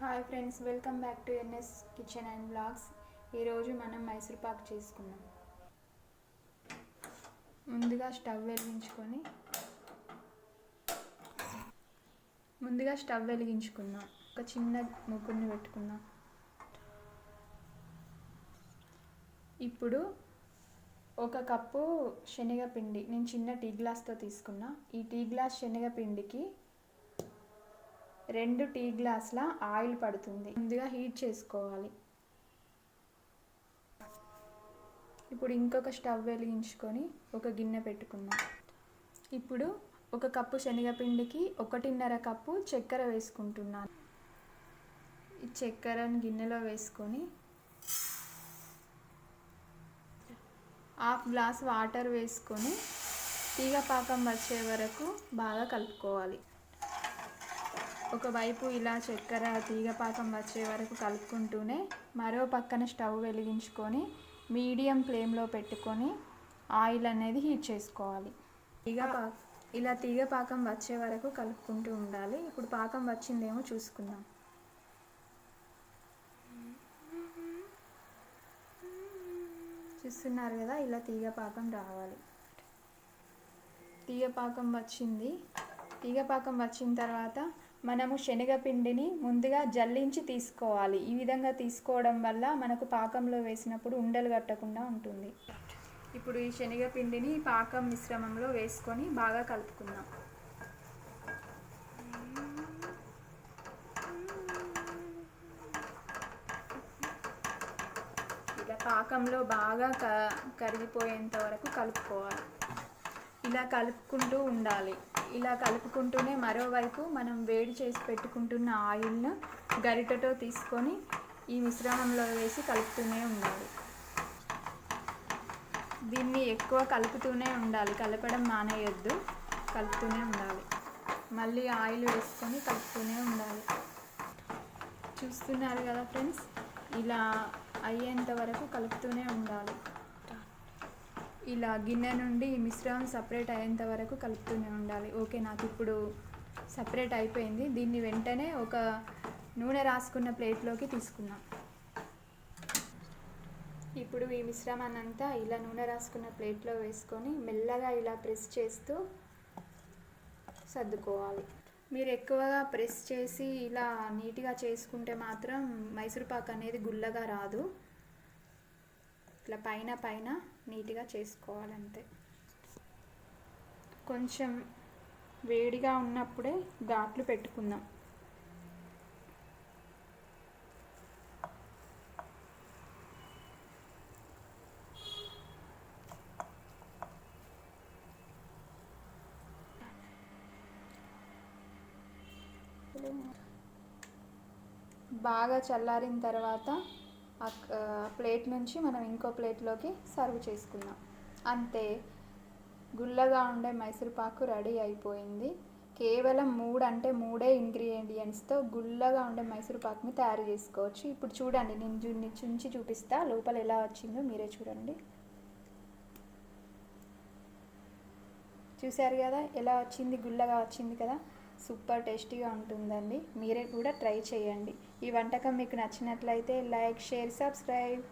Hi friends welcome back to NS kitchen and blogs ఈరోజు మనం మైసూర్ పాక్ చేసుకున్నాం ముందుగా స్టవ్ వెలిగించుకొని ముందుగా స్టవ్ వెలిగించుకుందాం. ఒక చిన్న ముగ్గురిని పెట్టుకుందాం. ఇప్పుడు ఒక కప్పు శనగపిండి నేను చిన్న టీ గ్లాస్తో తీసుకున్నా. ఈ టీ గ్లాస్ శనగపిండికి రెండు టీ గ్లాసుల ఆయిల్ పడుతుంది. ముందుగా హీట్ చేసుకోవాలి. ఇప్పుడు ఇంకొక స్టవ్ వెలిగించుకొని ఒక గిన్నె పెట్టుకుందాం. ఇప్పుడు ఒక కప్పు శనగపిండికి ఒకటిన్నర కప్పు చక్కెర వేసుకుంటున్నాను. ఈ చక్కెరను గిన్నెలో వేసుకొని హాఫ్ గ్లాస్ వాటర్ వేసుకొని తీగ పాకం వచ్చే వరకు బాగా కలుపుకోవాలి. ఒకవైపు ఇలా చక్కెర తీగపాకం వచ్చే వరకు కలుపుకుంటూనే మరో పక్కన స్టవ్ వెలిగించుకొని మీడియం ఫ్లేమ్లో పెట్టుకొని ఆయిల్ అనేది హీట్ చేసుకోవాలి. తీగపా ఇలా తీగ పాకం వచ్చే వరకు కలుపుకుంటూ ఉండాలి. ఇప్పుడు పాకం వచ్చిందేమో చూసుకుందాం. చూస్తున్నారు కదా ఇలా తీగ పాకం రావాలి. తీగ పాకం వచ్చింది. తీగ పాకం వచ్చిన తర్వాత మనము శనగపిండిని ముందుగా జల్లించి తీసుకోవాలి. ఈ విధంగా తీసుకోవడం వల్ల మనకు పాకంలో వేసినప్పుడు ఉండలు కట్టకుండా ఉంటుంది. ఇప్పుడు ఈ శనగపిండిని పాకం మిశ్రమంలో వేసుకొని బాగా కలుపుకుందాం. ఇలా పాకంలో బాగా క కరిగిపోయేంత వరకు కలుపుకోవాలి. ఇలా కలుపుకుంటూ ఉండాలి. ఇలా కలుపుకుంటూనే మరోవైపు మనం వేడి చేసి పెట్టుకుంటున్న ఆయిల్ను గరిటతో తీసుకొని ఈ మిశ్రమంలో వేసి కలుపుతూనే ఉండాలి. దీన్ని ఎక్కువ కలుపుతూనే ఉండాలి. కలపడం మానేయొద్దు. కలుపుతూనే ఉండాలి. మళ్ళీ ఆయిల్ వేసుకొని కలుపుతూనే ఉండాలి. చూస్తున్నారు కదా ఫ్రెండ్స్? ఇలా అయ్యేంత వరకు కలుపుతూనే ఉండాలి. ఇలా గిన్నె నుండి మిశ్రమం సపరేట్ అయ్యేంత వరకు కలుపుతూనే ఉండాలి. ఓకే నాకు ఇప్పుడు సపరేట్ అయిపోయింది. దీన్ని వెంటనే ఒక నూనె రాసుకున్న ప్లేట్లోకి తీసుకున్నాం ఇప్పుడు ఈ మిశ్రమాన్నంతా ఇలా నూనె రాసుకున్న ప్లేట్లో వేసుకొని మెల్లగా ఇలా ప్రెస్ చేస్తూ సర్దుకోవాలి. మీరు ఎక్కువగా ప్రెస్ చేసి ఇలా నీట్గా చేసుకుంటే మాత్రం మైసూర్పాక్ అనేది గుల్లగా రాదు. ఇట్లా పైన పైన నీట్గా చేసుకోవాలంతే. కొంచెం వేడిగా ఉన్నప్పుడే ఘాట్లు పెట్టుకుందాం. బాగా చల్లారిన తర్వాత ఆ ప్లేట్ నుంచి మనం ఇంకో ప్లేట్లోకి సర్వ్ చేసుకుందాం. అంతే. గుల్లగా ఉండే మైసూర్ పాకు రెడీ అయిపోయింది. కేవలం మూడు అంటే మూడే ఇంగ్రీడియంట్స్తో గుల్లగా ఉండే మైసూర్ పాకుని తయారు చేసుకోవచ్చు. ఇప్పుడు చూడండి నేను చుంచి చూపిస్తా. లోపల ఎలా వచ్చిందో మీరే చూడండి. చూశారు కదా? ఎలా వచ్చింది? గుల్లగా వచ్చింది కదా? సూపర్ టేస్టీగా ఉంటుందండి. మీరే కూడా ట్రై చేయండి. ఈ వంటకం మీకు నచ్చినట్లయితే లైక్ షేర్ సబ్స్క్రైబ్.